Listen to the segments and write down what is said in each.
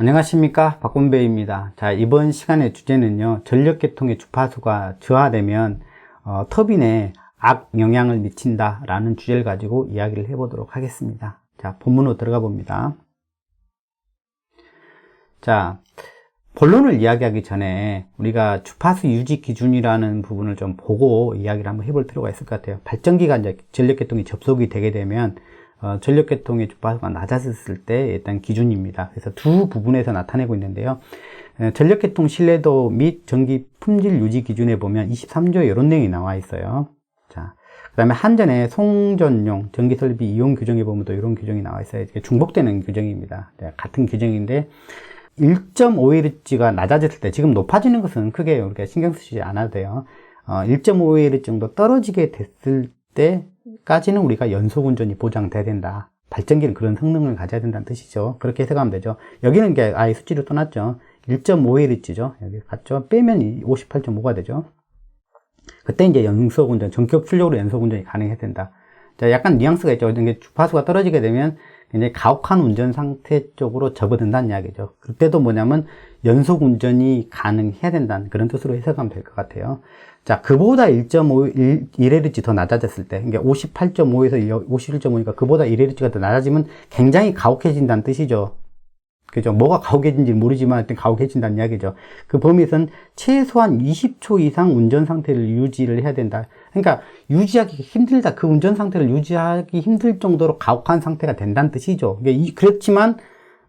안녕하십니까? 박건배입니다. 자 이번 시간의 주제는요 전력계통의 주파수가 저하되면 어, 터빈에 악 영향을 미친다 라는 주제를 가지고 이야기를 해보도록 하겠습니다. 자 본문으로 들어가 봅니다. 자 본론을 이야기하기 전에 우리가 주파수 유지 기준이라는 부분을 좀 보고 이야기를 한번 해볼 필요가 있을 것 같아요. 발전기가 이제 전력계통이 접속이 되게 되면 어, 전력계통의 주파수가 낮아졌을 때 일단 기준입니다. 그래서 두 부분에서 나타내고 있는데요. 에, 전력계통 신뢰도 및 전기 품질 유지 기준에 보면 23조 이런 내용이 나와 있어요. 자, 그 다음에 한전의 송전용 전기 설비 이용 규정에 보면 또 이런 규정이 나와 있어요. 이게 중복되는 규정입니다. 네, 같은 규정인데 1.5Hz가 낮아졌을 때 지금 높아지는 것은 크게 우리가 신경 쓰지 않아도 돼요. 어, 1.5Hz 정도 떨어지게 됐을 때까지는 우리가 연속 운전이 보장돼야 된다. 발전기는 그런 성능을 가져야 된다는 뜻이죠. 그렇게 해석하면 되죠. 여기는 이게 아예 수치를 떠났죠. 1.5Hz죠. 여기 갔죠. 빼면 58.5가 되죠. 그때 이제 연속 운전, 전격 출력으로 연속 운전이 가능해야 된다. 자, 약간 뉘앙스가 있죠. 이게 주파수가 떨어지게 되면 굉장히 가혹한 운전 상태 쪽으로 접어든다는 이야기죠. 그때도 뭐냐면 연속 운전이 가능해야 된다는 그런 뜻으로 해석하면 될 것 같아요. 자, 그보다 1.5, 1Hz 더 낮아졌을 때, 그러니까 58.5에서 51.5니까 그보다 1Hz가 더 낮아지면 굉장히 가혹해진다는 뜻이죠. 그죠? 뭐가 가혹해진지 모르지만 하여튼 가혹해진다는 이야기죠. 그 범위에서는 최소한 20초 이상 운전 상태를 유지를 해야 된다. 그러니까 유지하기 힘들다. 그 운전 상태를 유지하기 힘들 정도로 가혹한 상태가 된다는 뜻이죠. 그렇지만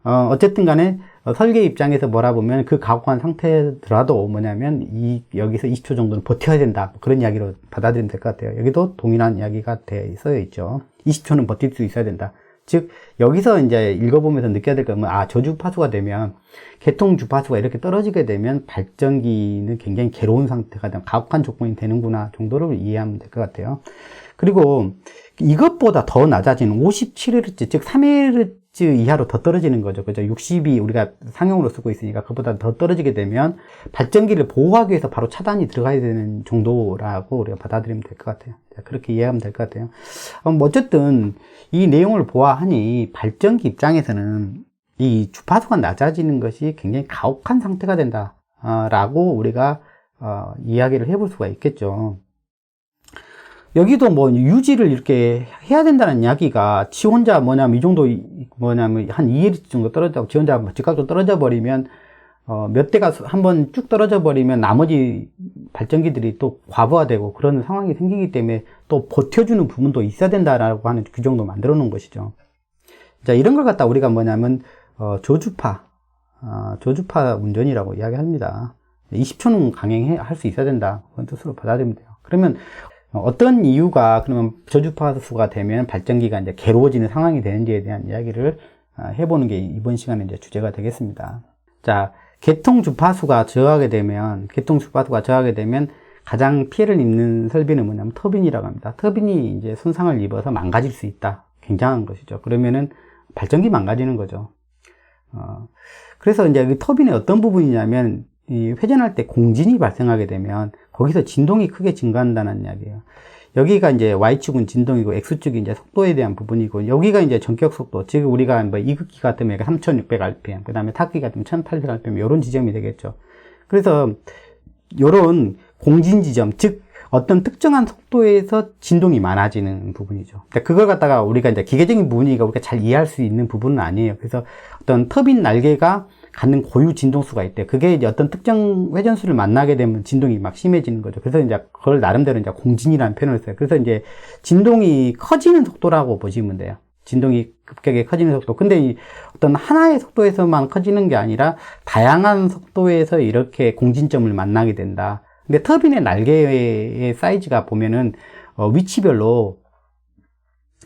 어, 어쨌든 간에 어, 설계 입장에서 뭐라 보면 그 가혹한 상태더라도 뭐냐면 이 여기서 20초 정도는 버텨야 된다 뭐 그런 이야기로 받아들이면 될 것 같아요 여기도 동일한 이야기가 되어 있죠 20초는 버틸 수 있어야 된다 즉 여기서 이제 읽어보면서 느껴야 될 것은 아 저주 파수가 되면 개통 주파수가 이렇게 떨어지게 되면 발전기는 굉장히 괴로운 상태가 되면 가혹한 조건이 되는구나 정도를 이해하면 될 것 같아요. 그리고 이것보다 더 낮아지는 57Hz 즉 3Hz 이하로 더 떨어지는 거죠. 그죠? 60이 우리가 상용으로 쓰고 있으니까 그보다 더 떨어지게 되면 발전기를 보호하기 위해서 바로 차단이 들어가야 되는 정도라고 우리가 받아들이면 될 것 같아요. 그렇게 이해하면 될 것 같아요. 음, 어쨌든 이 내용을 보아하니 발전기 입장에서는 이 주파수가 낮아지는 것이 굉장히 가혹한 상태가 된다라고 우리가 어, 이야기를 해볼 수가 있겠죠. 여기도 뭐 유지를 이렇게 해야 된다는 이야기가 지 혼자 뭐냐면 이 정도 뭐냐면 한 2Hz 정도 떨어져 지 혼자 즉각적으로 떨어져 버리면 어, 몇 대가 한 번 쭉 떨어져 버리면 나머지 발전기들이 또 과부하되고 그런 상황이 생기기 때문에 또 버텨주는 부분도 있어야 된다라고 하는 규정도 만들어 놓은 것이죠. 자, 이런 걸 갖다 우리가 뭐냐면 어, 조주파, 어, 조주파 운전이라고 이야기합니다. 20초는 강행할 수 있어야 된다. 그런 뜻으로 받아들이면 돼요. 그러면 어떤 이유가 그러면 저주파수가 되면 발전기가 이제 괴로워지는 상황이 되는지에 대한 이야기를 아, 해보는 게 이번 시간에 이제 주제가 되겠습니다. 자, 개통 주파수가 저하게 되면, 개통 주파수가 저하게 되면 가장 피해를 입는 설비는 뭐냐면 터빈이라고 합니다. 터빈이 이제 손상을 입어서 망가질 수 있다. 굉장한 것이죠. 그러면은 발전기 망가지는 거죠. 어, 그래서 이제 그 터빈의 어떤 부분이냐면, 이 회전할 때 공진이 발생하게 되면 거기서 진동이 크게 증가한다는 이야기예요. 여기가 이제 Y축은 진동이고 X축이 이제 속도에 대한 부분이고 여기가 이제 전격 속도 즉 우리가 뭐 이극기 같으면 3600rpm 그 다음에 타극기 같으면 1800rpm 이런 지점이 되겠죠. 그래서 이런 공진 지점 즉 어떤 특정한 속도에서 진동이 많아지는 부분이죠. 그러니까 그걸 갖다가 우리가 이제 기계적인 부분이니까 우리가 잘 이해할 수 있는 부분은 아니에요. 그래서 어떤 터빈 날개가 갖는 고유 진동수가 있대. 그게 이제 어떤 특정 회전수를 만나게 되면 진동이 막 심해지는 거죠. 그래서 이제 그걸 나름대로 이제 공진이라는 표현을 써요. 그래서 이제 진동이 커지는 속도라고 보시면 돼요. 진동이 급격하게 커지는 속도. 근데 이 어떤 하나의 속도에서만 커지는 게 아니라 다양한 속도에서 이렇게 공진점을 만나게 된다. 근데 터빈의 날개의 사이즈가 보면은 어, 위치별로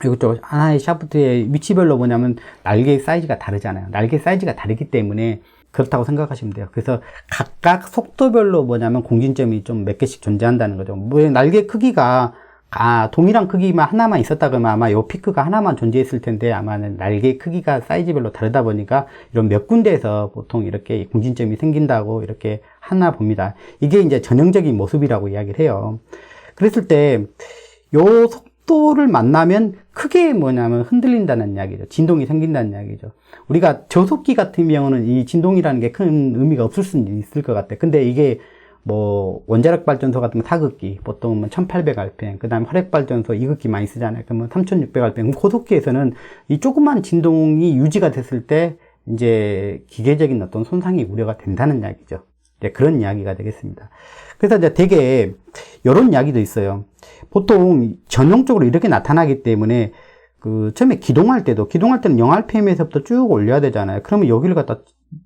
이것도 하나의 샤프트의 위치별로 뭐냐면 날개 사이즈가 다르잖아요. 날개 사이즈가 다르기 때문에 그렇다고 생각하시면 돼요. 그래서 각각 속도별로 뭐냐면 공진점이 좀 몇 개씩 존재한다는 거죠. 뭐 날개 크기가 아, 동일한 크기만 하나만 있었다 그러면 아마 요 피크가 하나만 존재했을 텐데 아마는 날개 크기가 사이즈별로 다르다 보니까 이런 몇 군데에서 보통 이렇게 공진점이 생긴다고 이렇게 하나 봅니다. 이게 이제 전형적인 모습이라고 이야기를 해요. 그랬을 때 요 속 속도를 만나면 크게 뭐냐면 흔들린다는 이야기죠. 진동이 생긴다는 이야기죠. 우리가 저속기 같은 경우는 이 진동이라는 게 큰 의미가 없을 수 있을 것 같아. 근데 이게 뭐 원자력 발전소 같은 거 사극기 보통 뭐 1800rpm 그다음에 화력 발전소 이극기 많이 쓰잖아요. 그러면 3600rpm 고속기에서는 이 조그만 진동이 유지가 됐을 때 이제 기계적인 어떤 손상이 우려가 된다는 이야기죠. 이제 그런 이야기가 되겠습니다. 그래서 이제 되게 이런 이야기도 있어요. 보통 전용적으로 이렇게 나타나기 때문에 그 처음에 기동할 때도 기동할 때는 0rpm에서부터 쭉 올려야 되잖아요. 그러면 여기를 갖다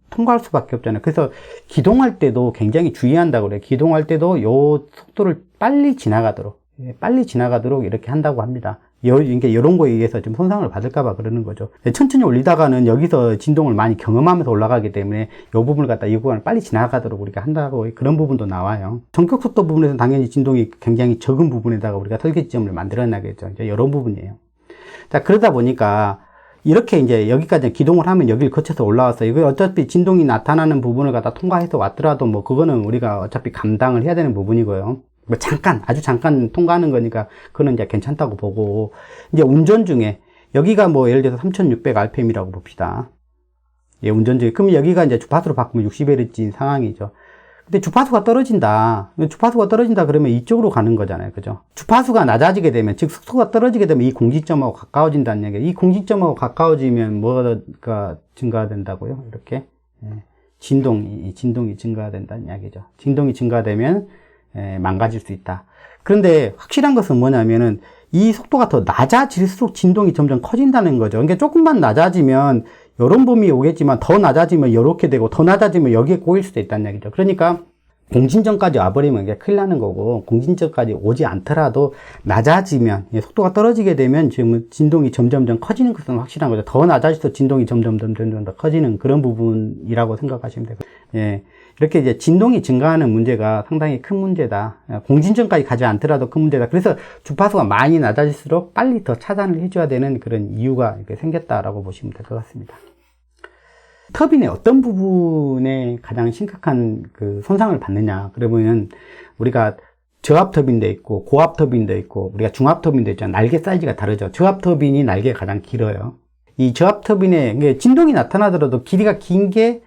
통과할 수밖에 없잖아요. 그래서 기동할 때도 굉장히 주의한다고 그래요. 기동할 때도 요 속도를 빨리 지나가도록 예, 빨리 지나가도록 이렇게 한다고 합니다. 여, 이게 이런 거에 의해서 좀 손상을 받을까봐 그러는 거죠. 예, 천천히 올리다가는 여기서 진동을 많이 경험하면서 올라가기 때문에 이 부분을 갖다 이 구간을 빨리 지나가도록 우리가 한다고 그런 부분도 나와요. 전격 속도 부분에서는 당연히 진동이 굉장히 적은 부분에다가 우리가 설계 지점을 만들어놔야겠죠. 이제 이런 부분이에요. 자, 그러다 보니까 이렇게 이제 여기까지 기동을 하면 여기를 거쳐서 올라와서 이거 어차피 진동이 나타나는 부분을 갖다 통과해서 왔더라도 뭐 그거는 우리가 어차피 감당을 해야 되는 부분이고요. 뭐 잠깐, 아주 잠깐 통과하는 거니까 그거는 이제 괜찮다고 보고 이제 운전 중에 여기가 뭐 예를 들어서 3600rpm이라고 봅시다. 예, 운전 중에. 그럼 여기가 이제 주파수로 바꾸면 60Hz인 상황이죠. 근데 주파수가 떨어진다. 주파수가 떨어진다 그러면 이쪽으로 가는 거잖아요. 그죠? 주파수가 낮아지게 되면, 즉, 속도가 떨어지게 되면 이 공지점하고 가까워진다는 얘기예요. 이 공지점하고 가까워지면 뭐가 증가된다고요? 이렇게. 예. 진동이, 진동이 증가된다는 이야기죠. 진동이 증가되면, 예, 망가질 수 있다. 그런데 확실한 것은 뭐냐면은, 이 속도가 더 낮아질수록 진동이 점점 커진다는 거죠. 그러니까 조금만 낮아지면 이런 봄이 오겠지만 더 낮아지면 이렇게 되고 더 낮아지면 여기에 꼬일 수도 있다는 얘기죠. 그러니까 공진점까지 와버리면 이게 큰일 나는 거고 공진점까지 오지 않더라도 낮아지면 속도가 떨어지게 되면 지금 진동이 점점점 커지는 것은 확실한 거죠. 더 낮아질수록 진동이 점점 점점 더 커지는 그런 부분이라고 생각하시면 되고 예. 이렇게 이제 진동이 증가하는 문제가 상당히 큰 문제다. 공진점까지 가지 않더라도 큰 문제다. 그래서 주파수가 많이 낮아질수록 빨리 더 차단을 해줘야 되는 그런 이유가 이렇게 생겼다라고 보시면 될 것 같습니다. 터빈의 어떤 부분에 가장 심각한 그 손상을 받느냐. 그러면 우리가 저압 터빈도 있고 고압 터빈도 있고 우리가 중압 터빈도 있잖아요. 날개 사이즈가 다르죠. 저압 터빈이 날개가 가장 길어요. 이 저압 터빈에 진동이 나타나더라도 길이가 긴 게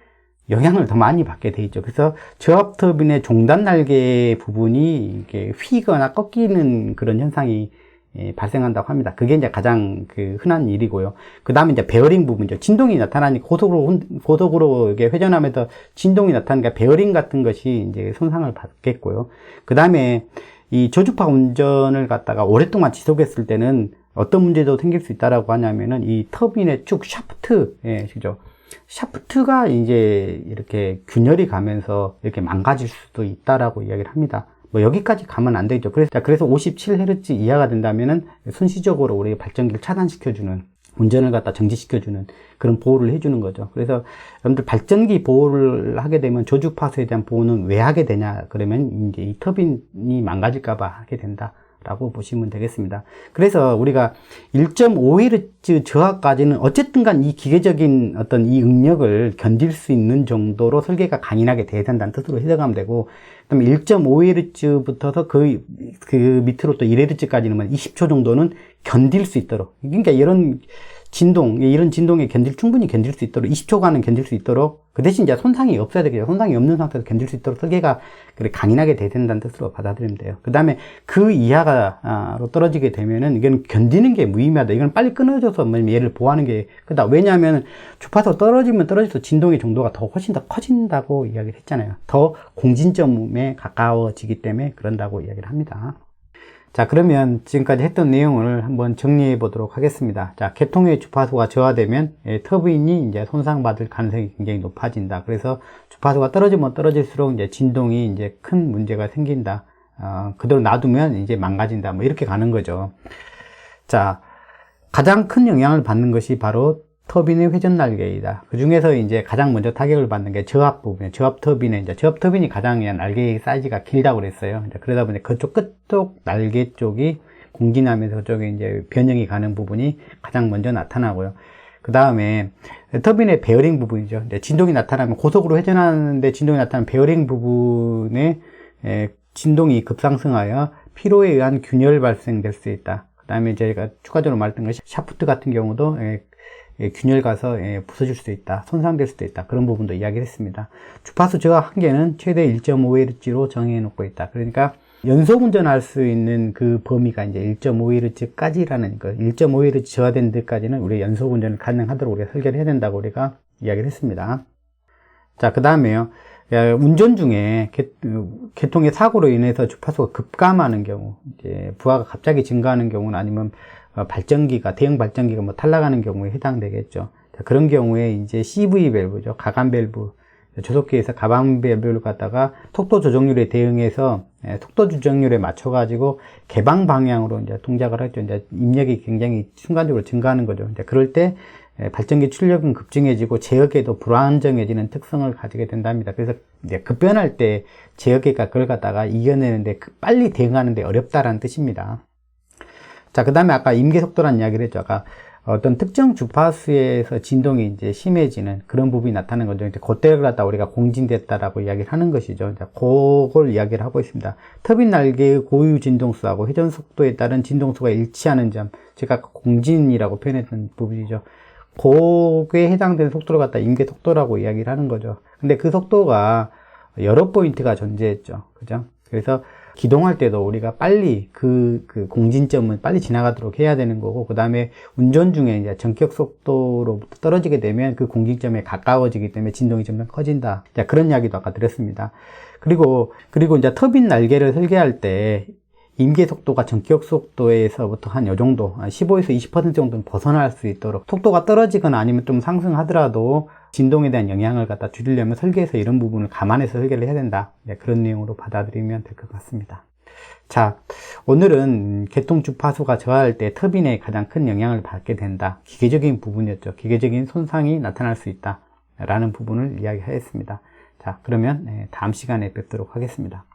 영향을 더 많이 받게 돼 있죠. 그래서 저압 터빈의 종단 날개 부분이 이게 휘거나 꺾이는 그런 현상이 예, 발생한다고 합니다. 그게 이제 가장 그 흔한 일이고요. 그 다음에 이제 베어링 부분이죠. 진동이 나타나니 고속으로, 고속으로 이게 회전하면서 진동이 나타나니까 베어링 같은 것이 이제 손상을 받겠고요. 그 다음에 이 저주파 운전을 갖다가 오랫동안 지속했을 때는 어떤 문제도 생길 수 있다라고 하냐면은 이 터빈의 쭉 샤프트, 예, 그죠. 샤프트가 이제 이렇게 균열이 가면서 이렇게 망가질 수도 있다라고 이야기를 합니다. 뭐 여기까지 가면 안 되죠. 그래서 그래서 57Hz 이하가 된다면은 순시적으로 우리 발전기를 차단시켜주는 운전을 갖다 정지시켜주는 그런 보호를 해주는 거죠. 그래서 여러분들 발전기 보호를 하게 되면 저주파수에 대한 보호는 왜 하게 되냐? 그러면 이제 이 터빈이 망가질까봐 하게 된다. 라고 보시면 되겠습니다. 그래서 우리가 1.5Hz 저하까지는 어쨌든 간 이 기계적인 어떤 이 응력을 견딜 수 있는 정도로 설계가 강인하게 돼야 된다는 뜻으로 해석하면 되고, 그 다음에 1.5Hz부터서 그, 그 밑으로 또 1Hz까지는 20초 정도는 견딜 수 있도록. 그러니까 이런 진동, 이런 진동에 견딜, 충분히 견딜 수 있도록, 20초간은 견딜 수 있도록, 그 대신 이제 손상이 없어야 되겠죠. 손상이 없는 상태에서 견딜 수 있도록 설계가 그래 강인하게 돼야 된다는 뜻으로 받아들이면 돼요. 그 다음에 그 이하가로 떨어지게 되면은 이건 견디는 게 무의미하다. 이건 빨리 끊어져서 뭐 얘를 보호하는 게 크다. 왜냐하면 주파수 떨어지면 떨어질수록 진동의 정도가 더 훨씬 더 커진다고 이야기를 했잖아요. 더 공진점에 가까워지기 때문에 그런다고 이야기를 합니다. 자, 그러면 지금까지 했던 내용을 한번 정리해 보도록 하겠습니다. 자, 개통의 주파수가 저하되면 예, 터빈이 이제 손상받을 가능성이 굉장히 높아진다. 그래서 주파수가 떨어지면 떨어질수록 이제 진동이 이제 큰 문제가 생긴다. 어, 그대로 놔두면 이제 망가진다. 뭐 이렇게 가는 거죠. 자, 가장 큰 영향을 받는 것이 바로 터빈의 회전 날개이다. 그 중에서 이제 가장 먼저 타격을 받는 게 저압 부분, 저압 터빈의 이제 저압 터빈이 가장 날개의 사이즈가 길다고 그랬어요. 그러다 보니 그쪽 끝쪽 날개 쪽이 공진하면서 그쪽에 이제 변형이 가는 부분이 가장 먼저 나타나고요. 그 다음에 터빈의 베어링 부분이죠. 진동이 나타나면 고속으로 회전하는데 진동이 나타나면 베어링 부분에 진동이 급상승하여 피로에 의한 균열 발생될 수 있다. 그 다음에 저희가 추가적으로 말했던 것이 샤프트 같은 경우도 균열 가서 예, 부서질 수도 있다, 손상될 수도 있다 그런 부분도 이야기를 했습니다. 주파수 저하 한계는 최대 1.5Hz로 정해 놓고 있다. 그러니까 연속 운전할 수 있는 그 범위가 이제 1.5Hz까지라는 거, 1.5Hz 저하된 데까지는 우리 연속 운전을 가능하도록 우리가 설계를 해야 된다고 우리가 이야기를 했습니다. 자, 그 다음에요. 운전 중에 개, 통의 사고로 인해서 주파수가 급감하는 경우, 이제 부하가 갑자기 증가하는 경우는 아니면 어, 발전기가, 대형 발전기가 뭐 탈락하는 경우에 해당되겠죠. 자, 그런 경우에 이제 CV 밸브죠. 가간 밸브. 조속기에서 가방 밸브를 갖다가 속도 조정률에 대응해서 예, 속도 조정률에 맞춰가지고 개방 방향으로 이제 동작을 하죠. 이제 입력이 굉장히 순간적으로 증가하는 거죠. 이제 그럴 때 예, 발전기 출력은 급증해지고 제어계도 불안정해지는 특성을 가지게 된답니다. 그래서 급변할 때 제어계가 그걸 갖다가 이겨내는데 그 빨리 대응하는데 어렵다라는 뜻입니다. 자, 그 다음에 아까 임계 속도란 이야기를 했죠. 아까 어떤 특정 주파수에서 진동이 이제 심해지는 그런 부분이 나타나는 거죠. 이제 그때를 갖다 우리가 공진됐다라고 이야기를 하는 것이죠. 자, 그걸 이야기를 하고 있습니다. 터빈 날개의 고유 진동수하고 회전 속도에 따른 진동수가 일치하는 점, 제가 공진이라고 표현했던 부분이죠. 그에 해당되는 속도를 갖다 임계 속도라고 이야기를 하는 거죠. 근데 그 속도가 여러 포인트가 존재했죠. 그죠? 그래서 기동할 때도 우리가 빨리 그, 그 공진점은 빨리 지나가도록 해야 되는 거고, 그 다음에 운전 중에 이제 전격 속도로부터 떨어지게 되면 그 공진점에 가까워지기 때문에 진동이 점점 커진다. 자, 그런 이야기도 아까 드렸습니다. 그리고, 그리고 이제 터빈 날개를 설계할 때 임계 속도가 전격 속도에서부터 한 요 정도, 15에서 20% 정도는 벗어날 수 있도록 속도가 떨어지거나 아니면 좀 상승하더라도 진동에 대한 영향을 갖다 줄이려면 설계에서 이런 부분을 감안해서 설계를 해야 된다. 네, 그런 내용으로 받아들이면 될 것 같습니다. 자, 오늘은 개통 주파수가 저하할 때 터빈에 가장 큰 영향을 받게 된다. 기계적인 부분이었죠. 기계적인 손상이 나타날 수 있다. 라는 부분을 이야기하였습니다. 자, 그러면 네, 다음 시간에 뵙도록 하겠습니다.